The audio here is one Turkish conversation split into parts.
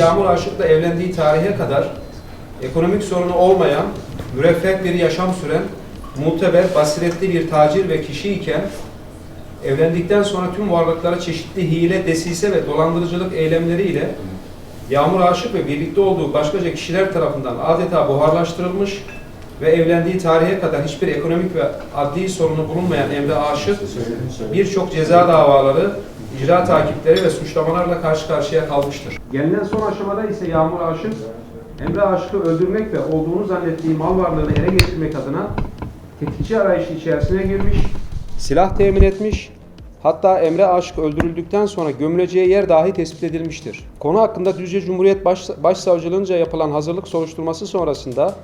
Yağmur Aşık'la evlendiği tarihe kadar ekonomik sorunu olmayan, müreffeh bir yaşam süren, muteber, basiretli bir tacir ve kişi iken evlendikten sonra tüm varlıkları çeşitli hile, desise ve dolandırıcılık eylemleriyle Yağmur Aşık ve birlikte olduğu başkaca kişiler tarafından adeta buharlaştırılmış ve evlendiği tarihe kadar hiçbir ekonomik ve adli sorunu bulunmayan Emre Aşık birçok ceza davaları, icra takipleri ve suçlamalarla karşı karşıya kalmıştır. Gelinen son aşamada ise Yağmur Aşık, Emre Aşık'ı öldürmek ve olduğunu zannettiği mal varlığını ele geçirmek adına tetikçi arayışı içerisine girmiş, silah temin etmiş, hatta Emre Aşık öldürüldükten sonra gömüleceği yer dahi tespit edilmiştir. Konu hakkında Düzce Cumhuriyet Baş, Başsavcılığınca yapılan hazırlık soruşturması sonrasında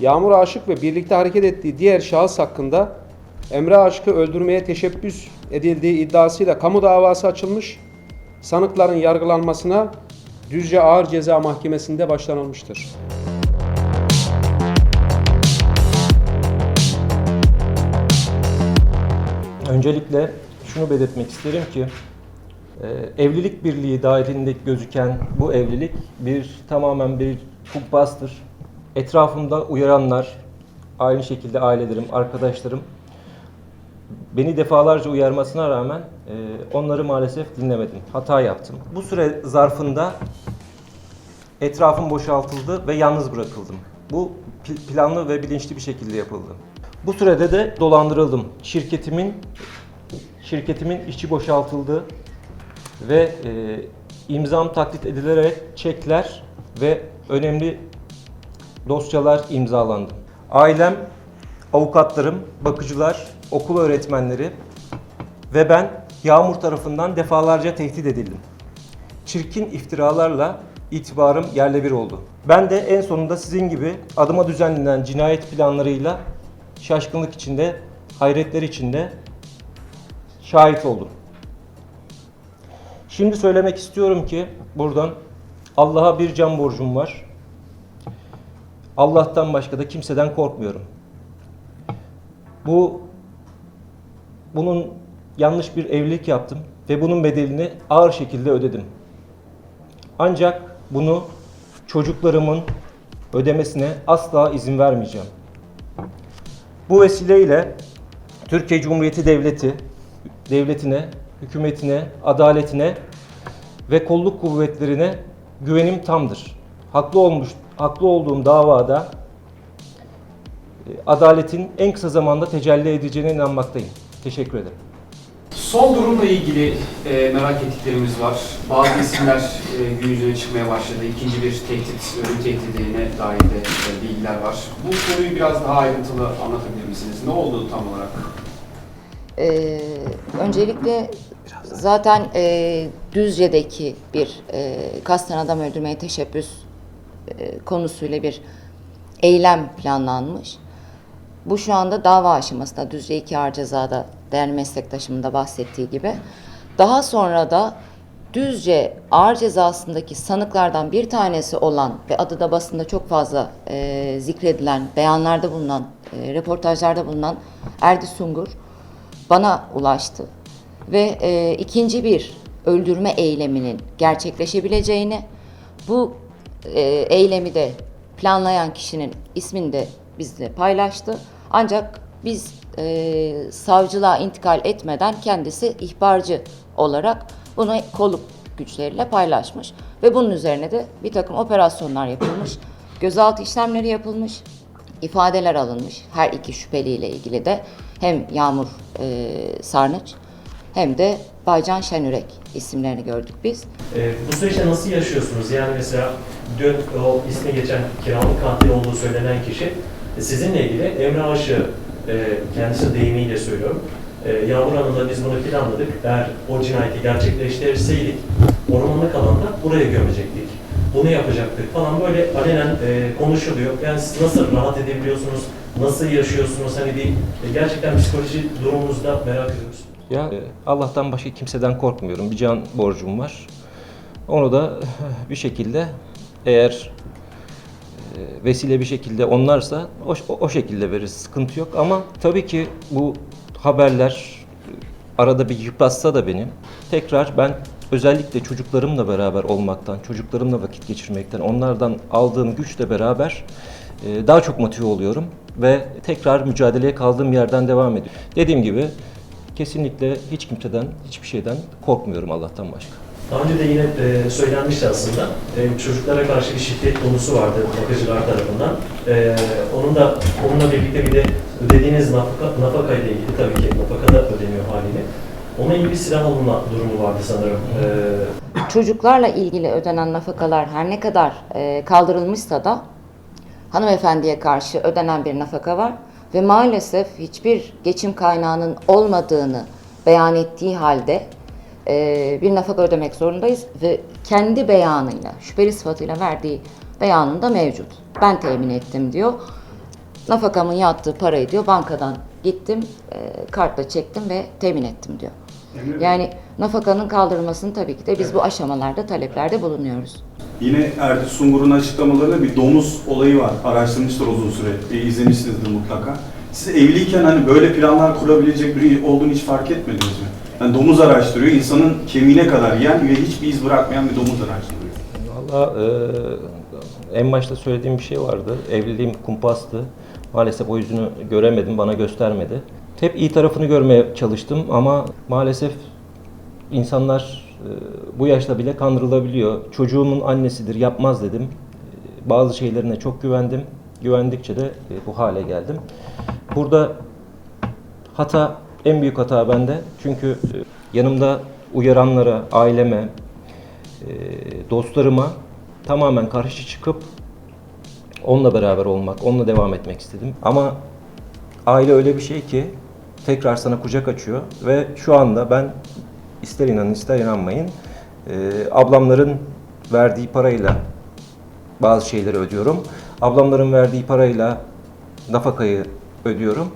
Yağmur Aşık ve birlikte hareket ettiği diğer şahıs hakkında Emre Aşık'ı öldürmeye teşebbüs edildiği iddiasıyla kamu davası açılmış, sanıkların yargılanmasına Düzce Ağır Ceza Mahkemesi'nde başlanılmıştır. Öncelikle şunu belirtmek isterim ki e, evlilik birliği dahilinde gözüken bu evlilik bir tamamen bir kubbastır. Etrafımda uyaranlar, aynı şekilde ailelerim, arkadaşlarım beni defalarca uyarmasına rağmen e, onları maalesef dinlemedim. Hata yaptım. Bu süre zarfında etrafım boşaltıldı ve yalnız bırakıldım. Bu pl- planlı ve bilinçli bir şekilde yapıldı. Bu sürede de dolandırıldım. Şirketimin şirketimin içi boşaltıldı ve e, imzam taklit edilerek çekler ve önemli dosyalar imzalandı. Ailem, avukatlarım, bakıcılar, okul öğretmenleri ve ben Yağmur tarafından defalarca tehdit edildim. Çirkin iftiralarla itibarım yerle bir oldu. Ben de en sonunda sizin gibi adıma düzenlenen cinayet planlarıyla şaşkınlık içinde, hayretler içinde şahit oldum. Şimdi söylemek istiyorum ki buradan Allah'a bir can borcum var. Allah'tan başka da kimseden korkmuyorum. Bu bunun yanlış bir evlilik yaptım ve bunun bedelini ağır şekilde ödedim. Ancak bunu çocuklarımın ödemesine asla izin vermeyeceğim. Bu vesileyle Türkiye Cumhuriyeti Devleti, devletine, hükümetine, adaletine ve kolluk kuvvetlerine güvenim tamdır. Haklı olmuş, haklı olduğum davada e, adaletin en kısa zamanda tecelli edeceğine inanmaktayım. Teşekkür ederim. Son durumla ilgili e, merak ettiklerimiz var. Bazı isimler e, gün yüzüne çıkmaya başladı. İkinci bir tehdit, ölüm tehdidine dair de e, bilgiler var. Bu konuyu biraz daha ayrıntılı anlatabilir misiniz? Ne oldu tam olarak? Ee, öncelikle zaten e, Düzce'deki bir e, kasten adam öldürmeye teşebbüs e, konusuyla bir eylem planlanmış. Bu şu anda dava aşamasında Düzce 2 Ağır Ceza'da değerli meslektaşımın da bahsettiği gibi. Daha sonra da Düzce ağır cezasındaki sanıklardan bir tanesi olan ve adı da basında çok fazla e, zikredilen, beyanlarda bulunan, e, reportajlarda bulunan Erdi Sungur bana ulaştı ve e, ikinci bir öldürme eyleminin gerçekleşebileceğini, bu e, eylemi de planlayan kişinin ismini de bizle paylaştı. Ancak biz e, savcılığa intikal etmeden kendisi ihbarcı olarak bunu kolluk güçleriyle paylaşmış ve bunun üzerine de bir takım operasyonlar yapılmış, gözaltı işlemleri yapılmış, ifadeler alınmış her iki şüpheliyle ilgili de hem Yağmur e, Sarnıç hem de Baycan Şenürek isimlerini gördük biz. Ee, bu süreçte nasıl yaşıyorsunuz? Yani mesela dün o ismi geçen kiralık katil olduğu söylenen kişi e, sizinle ilgili Emre Aşığı e, kendisi deyimiyle söylüyorum. E, Yağmur Hanım'la biz bunu planladık. Eğer o cinayeti gerçekleştirirseydik ormanlık alanda buraya gömecektik. Bunu yapacaktık falan böyle alenen e, konuşuluyor. Yani siz nasıl rahat edebiliyorsunuz? Nasıl yaşıyorsunuz? Hani bir e, gerçekten psikoloji durumunuzda merak ediyoruz. Ya e, Allah'tan başka kimseden korkmuyorum. Bir can borcum var. Onu da bir şekilde eğer e, vesile bir şekilde onlarsa o, o şekilde veririz. Sıkıntı yok ama tabii ki bu haberler e, arada bir yıpratsa da beni tekrar ben özellikle çocuklarımla beraber olmaktan, çocuklarımla vakit geçirmekten, onlardan aldığım güçle beraber e, daha çok motive oluyorum ve tekrar mücadeleye kaldığım yerden devam ediyorum. Dediğim gibi kesinlikle hiç kimseden, hiçbir şeyden korkmuyorum Allah'tan başka. Daha önce de yine e, söylenmişti aslında. E, çocuklara karşı bir şiddet konusu vardı bakıcılar tarafından. E, onun da onunla birlikte bir de ödediğiniz nafaka, nafaka ile ilgili tabii ki nafaka da ödeniyor haliyle. Ona ilgili silah alınma durumu vardı sanırım. E, Çocuklarla ilgili ödenen nafakalar her ne kadar e, kaldırılmışsa da hanımefendiye karşı ödenen bir nafaka var ve maalesef hiçbir geçim kaynağının olmadığını beyan ettiği halde e, bir nafaka ödemek zorundayız ve kendi beyanıyla, şüpheli sıfatıyla verdiği beyanında mevcut. Ben temin ettim diyor. Nafakamın yattığı parayı diyor bankadan gittim, e, kartla çektim ve temin ettim diyor. Yani nafakanın kaldırılmasını tabii ki de biz bu aşamalarda taleplerde bulunuyoruz. Yine Erdi Sungur'un açıklamalarında bir domuz olayı var. Araştırmıştır uzun süre. E, izlemişsinizdir mutlaka. Siz evliyken hani böyle planlar kurabilecek biri olduğunu hiç fark etmediniz mi? Yani domuz araştırıyor, insanın kemiğine kadar yiyen ve hiçbir iz bırakmayan bir domuz araştırıyor. Valla e, en başta söylediğim bir şey vardı. Evliliğim kumpastı. Maalesef o yüzünü göremedim, bana göstermedi. Hep iyi tarafını görmeye çalıştım ama maalesef insanlar e, bu yaşta bile kandırılabiliyor. Çocuğumun annesidir, yapmaz dedim. E, Bazı şeylerine çok güvendim. Güvendikçe de e, bu hale geldim. Burada hata, en büyük hata bende. Çünkü e, yanımda uyaranlara, aileme, e, dostlarıma tamamen karşı çıkıp onunla beraber olmak, onunla devam etmek istedim. Ama aile öyle bir şey ki tekrar sana kucak açıyor ve şu anda ben ister inanın ister inanmayın e, ablamların verdiği parayla bazı şeyleri ödüyorum. Ablamların verdiği parayla nafakayı ödüyorum.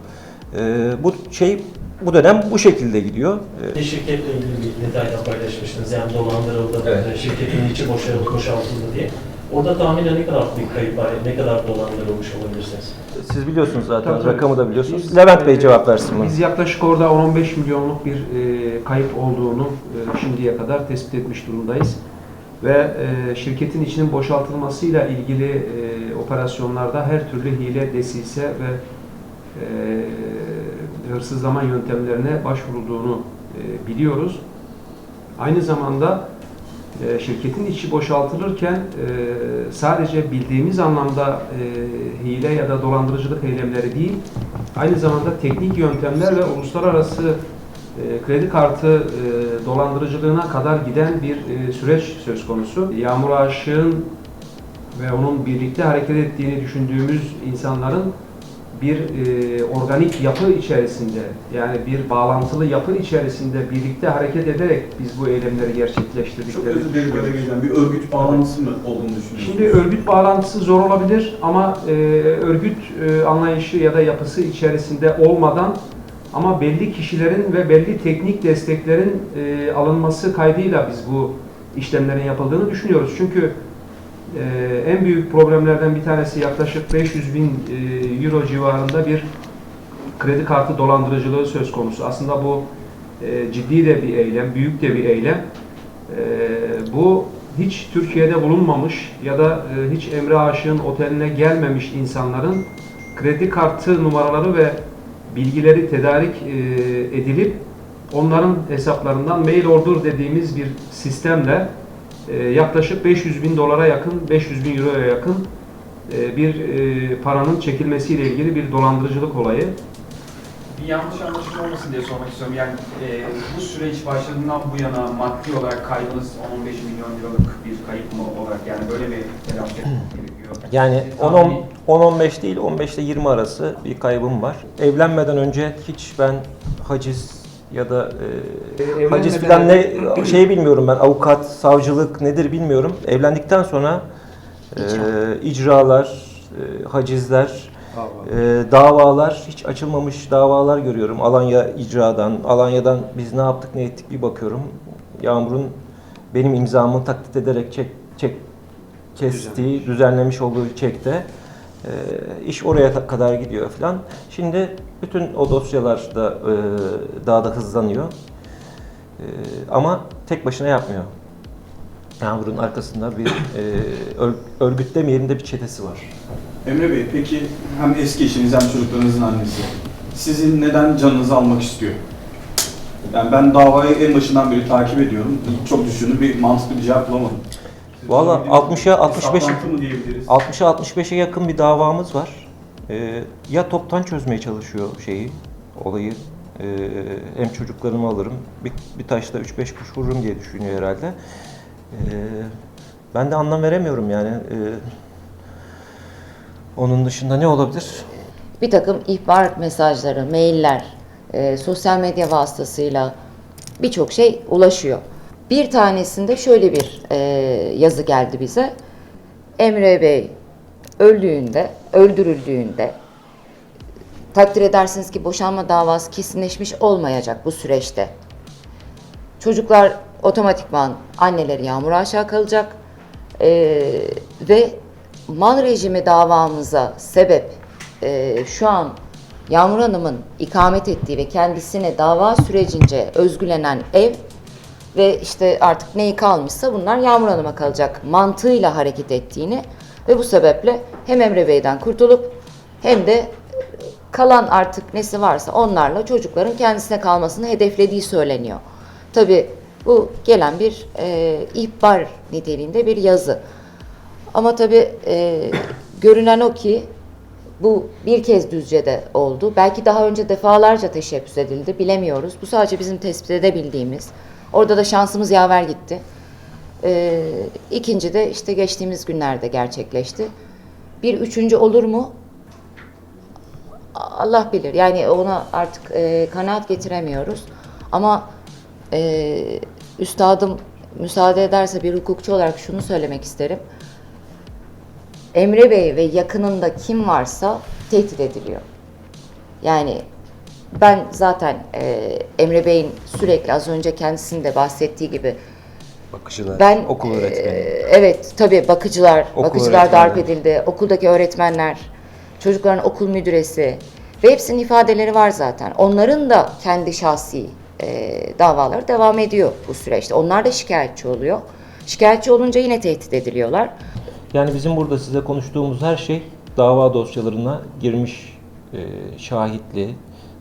Bu şey bu dönem bu şekilde gidiyor. E, bir şirketle ilgili bir detaydan paylaşmıştınız. Yani dolandırıldı, Evet. e, şirketin içi boşaltıldı, boşaltıldı diye. Orada tahminen ne kadar bir kayıp var, ne kadar dolandırılmış olabilirsiniz? Siz biliyorsunuz zaten, Tabii, rakamı da biliyorsunuz. Biz, Levent Bey cevap versin bunu. Biz yaklaşık orada 10-15 milyonluk bir e, kayıp olduğunu e, şimdiye kadar tespit etmiş durumdayız. Ve e, şirketin içinin boşaltılmasıyla ilgili e, operasyonlarda her türlü hile, desise ve e, hırsızlama yöntemlerine başvurulduğunu e, biliyoruz. Aynı zamanda e, şirketin içi boşaltılırken e, sadece bildiğimiz anlamda e, hile ya da dolandırıcılık eylemleri değil, aynı zamanda teknik yöntemler ve uluslararası e, kredi kartı e, dolandırıcılığına kadar giden bir e, süreç söz konusu. Yağmur Aşık'ın ve onun birlikte hareket ettiğini düşündüğümüz insanların bir e, organik yapı içerisinde yani bir bağlantılı yapı içerisinde birlikte hareket ederek biz bu eylemleri Çok gerçekleştirdiklerini özür dilerim. Bir örgüt bağlantısı mı olduğunu düşünüyorsunuz? Şimdi örgüt bağlantısı zor olabilir ama e, örgüt e, anlayışı ya da yapısı içerisinde olmadan ama belli kişilerin ve belli teknik desteklerin e, alınması kaydıyla biz bu işlemlerin yapıldığını düşünüyoruz. Çünkü e, en büyük problemlerden bir tanesi yaklaşık 500 bin e, euro civarında bir kredi kartı dolandırıcılığı söz konusu. Aslında bu e, ciddi de bir eylem, büyük de bir eylem. E, bu hiç Türkiye'de bulunmamış ya da e, hiç Emre Aşık'ın oteline gelmemiş insanların kredi kartı numaraları ve bilgileri tedarik e, edilip onların hesaplarından mail order dediğimiz bir sistemle e, yaklaşık 500 bin dolara yakın, 500 bin euroya yakın e, bir e, paranın çekilmesiyle ilgili bir dolandırıcılık olayı. Bir yanlış anlaşılma olmasın diye sormak istiyorum. Yani e, bu süreç başladığından bu yana maddi olarak kaybınız 10-15 milyon euroluk bir kayıp mı olarak yani böyle mi telaffuz etmek gerekiyor? Yani E, 10 tahmini- 10-15 değil 15 ile 20 arası bir kaybım var. Evlenmeden önce hiç ben haciz ya da e, E, haciz falan ne şey bilmiyorum ben avukat, savcılık nedir bilmiyorum. Evlendikten sonra e, icralar, e, hacizler, e, davalar hiç açılmamış davalar görüyorum. Alanya icradan, Alanya'dan biz ne yaptık ne ettik bir bakıyorum. Yağmur'un benim imzamı taklit ederek çek, çek kestiği, düzenlemiş olduğu çekte e, iş oraya kadar gidiyor falan. Şimdi bütün o dosyalar da e, daha da hızlanıyor. ama tek başına yapmıyor. Yağmur'un arkasında bir e, ör- örgüt demeyelim de bir çetesi var. Emre Bey peki hem eski eşiniz hem çocuklarınızın annesi sizin neden canınızı almak istiyor? Yani ben davayı en başından beri takip ediyorum. Çok düşündüm bir mantıklı bir cevap bulamadım. Valla bulabildiniz mi? 60'a 65'i Saplantı mı diyebiliriz? 60'a 65'e yakın bir davamız var. Ee, ya toptan çözmeye çalışıyor şeyi, olayı. Ee, hem çocuklarımı alırım, bir, bir taşla 3-5 kuş vururum diye düşünüyor herhalde. Ee, ben de anlam veremiyorum yani. Ee, onun dışında ne olabilir? bir takım ihbar mesajları, mailler, e, sosyal medya vasıtasıyla birçok şey ulaşıyor. Bir tanesinde şöyle bir e, yazı geldi bize. Emre Bey öldüğünde, öldürüldüğünde takdir edersiniz ki boşanma davası kesinleşmiş olmayacak bu süreçte. Çocuklar otomatikman anneleri yağmur aşağı kalacak Ee, ve mal rejimi davamıza sebep e, şu an Yağmur Hanım'ın ikamet ettiği ve kendisine dava sürecince özgülenen ev ve işte artık neyi kalmışsa bunlar Yağmur Hanım'a kalacak mantığıyla hareket ettiğini ve bu sebeple hem Emre Bey'den kurtulup hem de kalan artık nesi varsa onlarla çocukların kendisine kalmasını hedeflediği söyleniyor. Tabi bu gelen bir e, ihbar niteliğinde bir yazı. Ama tabi e, görünen o ki bu bir kez Düzce'de oldu. Belki daha önce defalarca teşebbüs edildi. Bilemiyoruz. Bu sadece bizim tespit edebildiğimiz. Orada da şansımız yaver gitti. Ee, ikinci de işte geçtiğimiz günlerde gerçekleşti. Bir üçüncü olur mu? Allah bilir. Yani ona artık e, kanaat getiremiyoruz. Ama e, üstadım müsaade ederse bir hukukçu olarak şunu söylemek isterim. Emre Bey ve yakınında kim varsa tehdit ediliyor. Yani ben zaten e, Emre Bey'in sürekli az önce kendisinin de bahsettiği gibi Bakıcılar, ben okul e, öğretmeni. evet tabii bakıcılar, Okul bakıcılar darp edildi. Okuldaki öğretmenler, çocukların okul müdüresi ve hepsinin ifadeleri var zaten. Onların da kendi şahsi e, davaları devam ediyor bu süreçte. Onlar da şikayetçi oluyor. Şikayetçi olunca yine tehdit ediliyorlar. Yani bizim burada size konuştuğumuz her şey dava dosyalarına girmiş e, şahitli,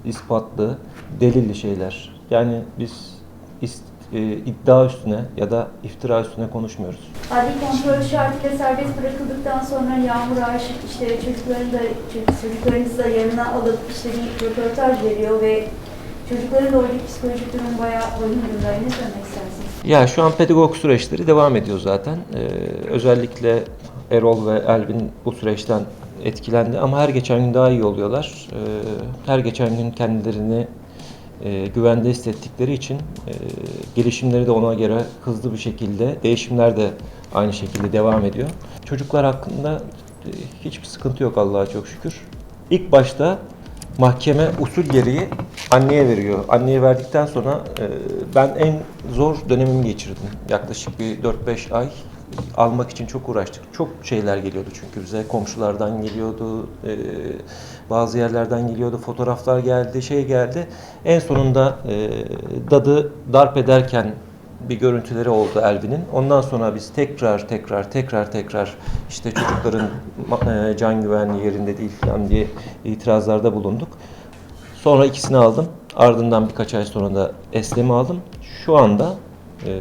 ispatlı, delilli şeyler. Yani biz is- e, iddia üstüne ya da iftira üstüne konuşmuyoruz. Adli kontrol şartıyla serbest bırakıldıktan sonra Yağmur Aşık işte çocuklarını da çocuk- çocuklarınızı da yanına alıp işte bir röportaj veriyor ve çocukların da oradaki psikolojik durum bayağı vahim durumda. Ne söylemek istersiniz? Ya şu an pedagog süreçleri devam ediyor zaten. Ee, özellikle Erol ve Elvin bu süreçten etkilendi ama her geçen gün daha iyi oluyorlar. Ee, her geçen gün kendilerini e, güvende hissettikleri için e, gelişimleri de ona göre hızlı bir şekilde, değişimler de aynı şekilde devam ediyor. Çocuklar hakkında e, hiçbir sıkıntı yok Allah'a çok şükür. İlk başta mahkeme usul gereği anneye veriyor. Anneye verdikten sonra e, ben en zor dönemimi geçirdim. Yaklaşık bir 4-5 ay almak için çok uğraştık. Çok şeyler geliyordu çünkü bize. Komşulardan geliyordu, e, bazı yerlerden geliyordu, fotoğraflar geldi, şey geldi. En sonunda e, dadı darp ederken bir görüntüleri oldu Elvin'in. Ondan sonra biz tekrar tekrar tekrar tekrar işte çocukların e, can güvenliği yerinde değil falan diye itirazlarda bulunduk. Sonra ikisini aldım. Ardından birkaç ay sonra da Eslem'i aldım. Şu anda e,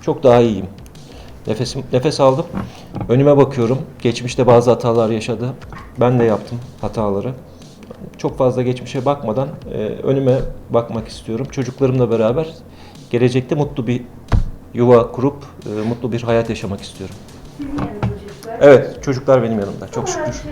çok daha iyiyim. Nefesim, nefes aldım. Önüme bakıyorum. Geçmişte bazı hatalar yaşadı. Ben de yaptım hataları. Çok fazla geçmişe bakmadan e, önüme bakmak istiyorum. Çocuklarımla beraber gelecekte mutlu bir yuva kurup e, mutlu bir hayat yaşamak istiyorum. Evet, çocuklar benim yanımda. Çok şükür.